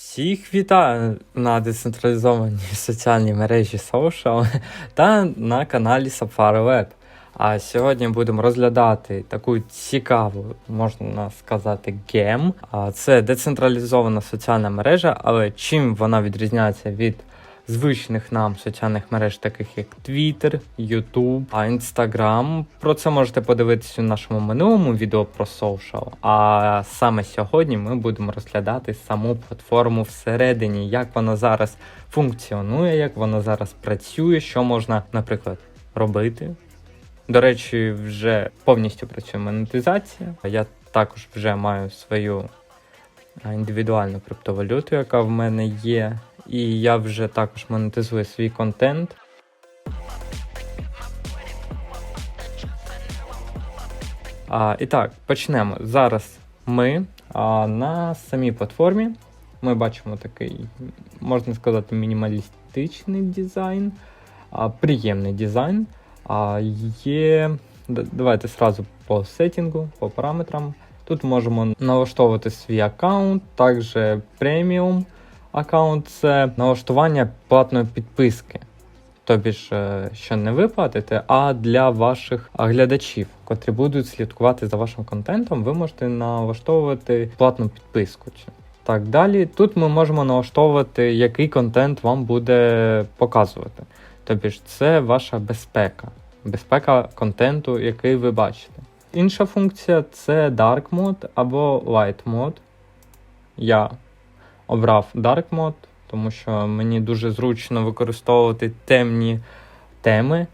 Всіх вітаю на децентралізованій соціальній мережі Social та на каналі Safari Web. А сьогодні будемо розглядати таку цікаву, можна сказати, гем. А це децентралізована соціальна мережа, але чим вона відрізняється від звичних нам соціальних мереж, таких як Twitter, YouTube, Instagram. Про це можете подивитися у нашому минулому відео про social. А саме сьогодні ми будемо розглядати саму платформу всередині, як вона зараз функціонує, як вона зараз працює, що можна, наприклад, робити. До речі, вже повністю працює монетизація. Я також вже маю свою індивідуальну криптовалюту, яка в мене є. І я вже також монетизую свій контент. А, і так, почнемо. Зараз ми а, на самій платформі. Ми бачимо такий, можна сказати, мінімалістичний дизайн, а, приємний дизайн. А, є. Давайте сразу по сеттингу, по параметрам. Тут можемо налаштовувати свій аккаунт, також преміум аккаунт це налаштування платної підписки. Тобі ж, е, що не ви платите, а для ваших глядачів, котрі будуть слідкувати за вашим контентом, ви можете налаштовувати платну підписку. Так, далі тут ми можемо налаштовувати, який контент вам буде показувати. Тобі ж це ваша безпека, безпека контенту, який ви бачите. Інша функція це Dark Mode або Light Mode. Я обрав Dark Mode, тому що мені дуже зручно використовувати темні теми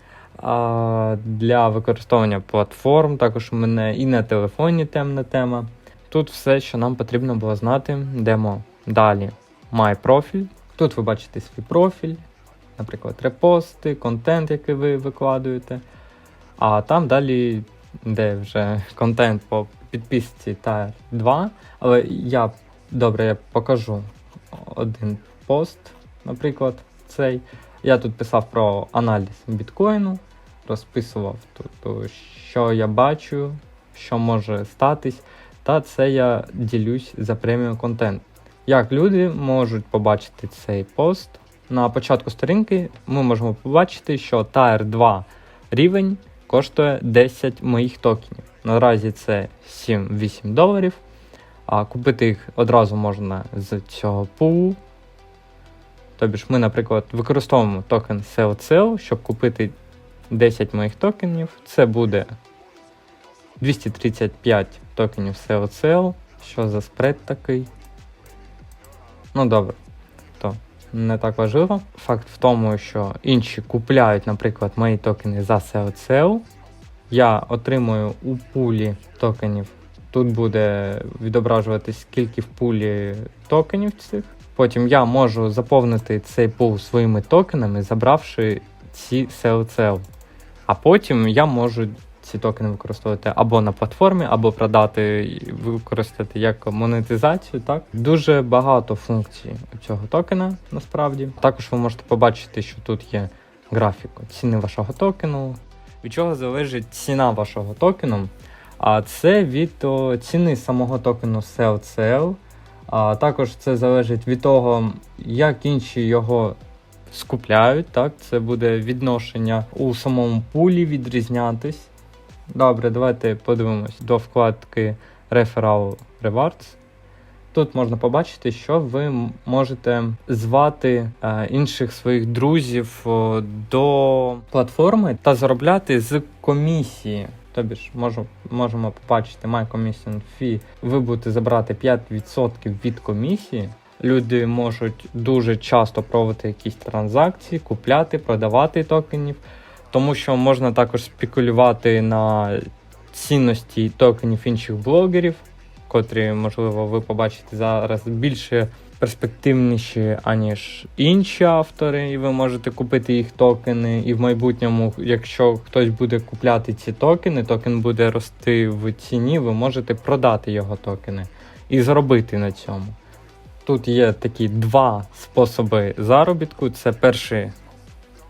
а, для використовування платформ. Також у мене і на телефоні темна тема. Тут все, що нам потрібно було знати, йдемо далі. My профіль. Тут ви бачите свій профіль, наприклад, репости, контент, який ви викладуєте. А там далі, де вже контент по підписці та 2. Але я добре я покажу один пост, наприклад, цей. Я тут писав про аналіз біткоїну, розписував тут, що я бачу, що може статись, та це я ділюсь за преміум контент. Як люди можуть побачити цей пост? На початку сторінки ми можемо побачити, що Tier 2 рівень коштує 10 моїх токенів. Наразі це 7-8 доларів. А купити їх одразу можна з цього пулу. Тобі ж ми, наприклад, використовуємо токен SEOCL, щоб купити 10 моїх токенів. Це буде 235 токенів SEOCL. Що за спред такий? Ну добре, то не так важливо. Факт в тому, що інші купляють, наприклад, мої токени за SEOCL. Я отримую у пулі токенів. Тут буде відображуватись скільки в пулі токенів цих. Потім я можу заповнити цей пул своїми токенами, забравши ці CLCL. А потім я можу ці токени використовувати або на платформі, або продати використати як монетизацію. Так дуже багато функцій цього токена насправді. Також ви можете побачити, що тут є графік ціни вашого токену. Від чого залежить ціна вашого токену? А це від о, ціни самого токену CLCL. А також це залежить від того, як інші його скупляють. Так, це буде відношення у самому пулі відрізнятись. Добре, давайте подивимось до вкладки Referral Rewards. Тут можна побачити, що ви можете звати е, інших своїх друзів до платформи та заробляти з комісії. Тобі ж можу, можемо побачити My Commission Fee. Ви будете забрати 5% від комісії. Люди можуть дуже часто проводити якісь транзакції, купляти, продавати токенів, тому що можна також спекулювати на цінності токенів інших блогерів, котрі, можливо, ви побачите зараз більше перспективніші, аніж інші автори, і ви можете купити їх токени. І в майбутньому, якщо хтось буде купляти ці токени, токен буде рости в ціні, ви можете продати його токени і заробити на цьому. Тут є такі два способи заробітку. Це перший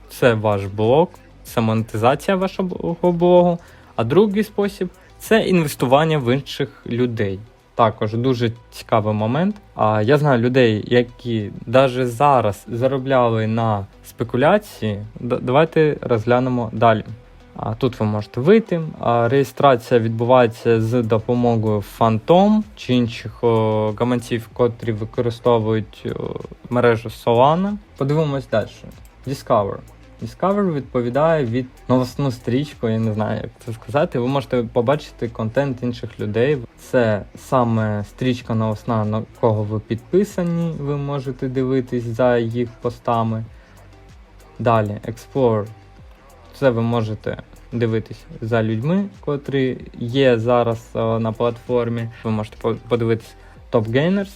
це ваш блог, це монетизація вашого блогу. А другий спосіб це інвестування в інших людей. Також дуже цікавий момент. А я знаю людей, які навіть зараз заробляли на спекуляції. Давайте розглянемо далі. А тут ви можете вийти. А реєстрація відбувається з допомогою Phantom чи інших о, гаманців, котрі використовують о, мережу Solana. Подивимось далі. Discover. Discover відповідає від новосну стрічку, я не знаю, як це сказати. Ви можете побачити контент інших людей. Це саме стрічка новосна, на кого ви підписані, ви можете дивитись за їх постами. Далі, Explore. Це ви можете дивитись за людьми, котрі є зараз е, на платформі. Ви можете по- подивитись Top Gainers.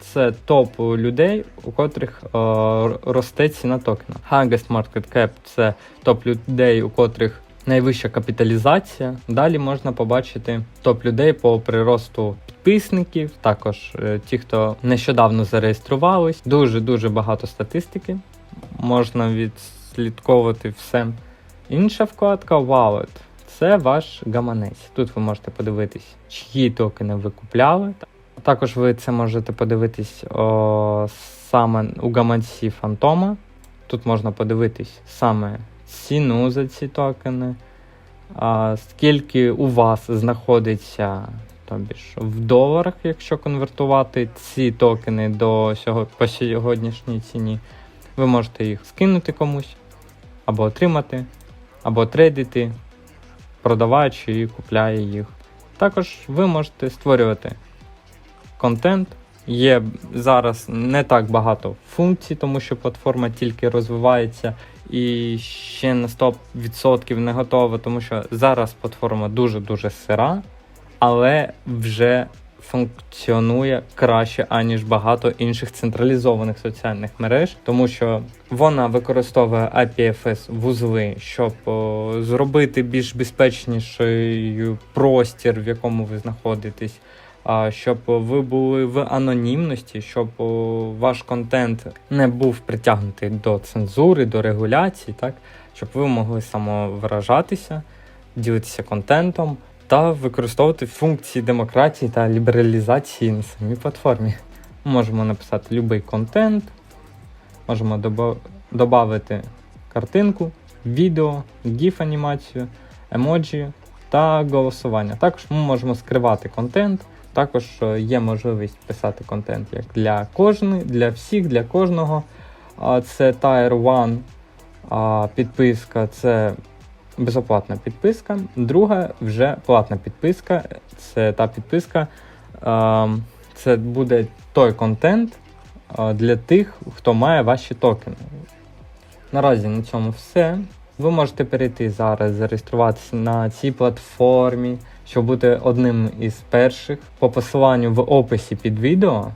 Це топ людей, у котрих росте ціна токена. Highest Market Cap – це топ людей, у котрих найвища капіталізація. Далі можна побачити топ людей по приросту підписників, також е, ті, хто нещодавно зареєструвались. Дуже дуже багато статистики. Можна відслідковувати все. Інша вкладка Wallet. Це ваш гаманець. Тут ви можете подивитись, чиї токени ви купляли. Також ви це можете подивитись о, саме у гаманці Фантома. Тут можна подивитись саме ціну за ці токени, а, скільки у вас знаходиться тобі ж, в доларах, якщо конвертувати ці токени до сього, по сьогоднішній ціні. Ви можете їх скинути комусь, або отримати, або трейдити, продаваючи і купляє їх. Також ви можете створювати контент. Є зараз не так багато функцій, тому що платформа тільки розвивається і ще на 100% не готова, тому що зараз платформа дуже-дуже сира, але вже функціонує краще, аніж багато інших централізованих соціальних мереж, тому що вона використовує IPFS вузли, щоб о, зробити більш безпечніший простір, в якому ви знаходитесь. Щоб ви були в анонімності, щоб ваш контент не був притягнутий до цензури, до регуляції, так щоб ви могли самовиражатися, ділитися контентом та використовувати функції демократії та лібералізації на самій платформі. Можемо написати будь-який контент, можемо додати картинку, відео, GIF-анімацію, емоджі та голосування. Також ми можемо скривати контент. Також е, є можливість писати контент як для кожної, для всіх, для кожного. Це Tier 1 підписка, це безоплатна підписка. Друга вже платна підписка. Це та підписка. Це буде той контент для тих, хто має ваші токени. Наразі на цьому все. Ви можете перейти зараз, зареєструватися на цій платформі, щоб бути одним із перших. По посиланню в описі під відео.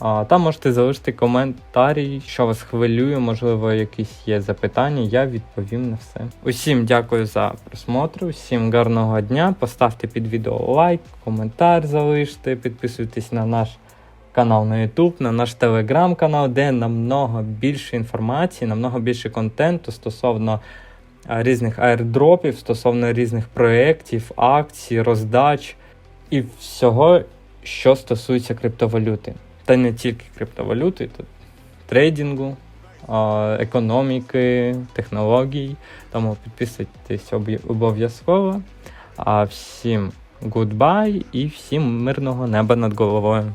А, там можете залишити коментарі, що вас хвилює, можливо, якісь є запитання, я відповім на все. Усім дякую за просмотр, усім гарного дня. Поставте під відео лайк, коментар залиште, підписуйтесь на наш канал на YouTube, на наш телеграм-канал, де намного більше інформації, намного більше контенту стосовно різних аірдропів, стосовно різних проєктів, акцій, роздач і всього, що стосується криптовалюти. Та не тільки криптовалюти, тут трейдингу, економіки, технологій. Тому підписуйтесь обов'язково. А всім goodbye і всім мирного неба над головою.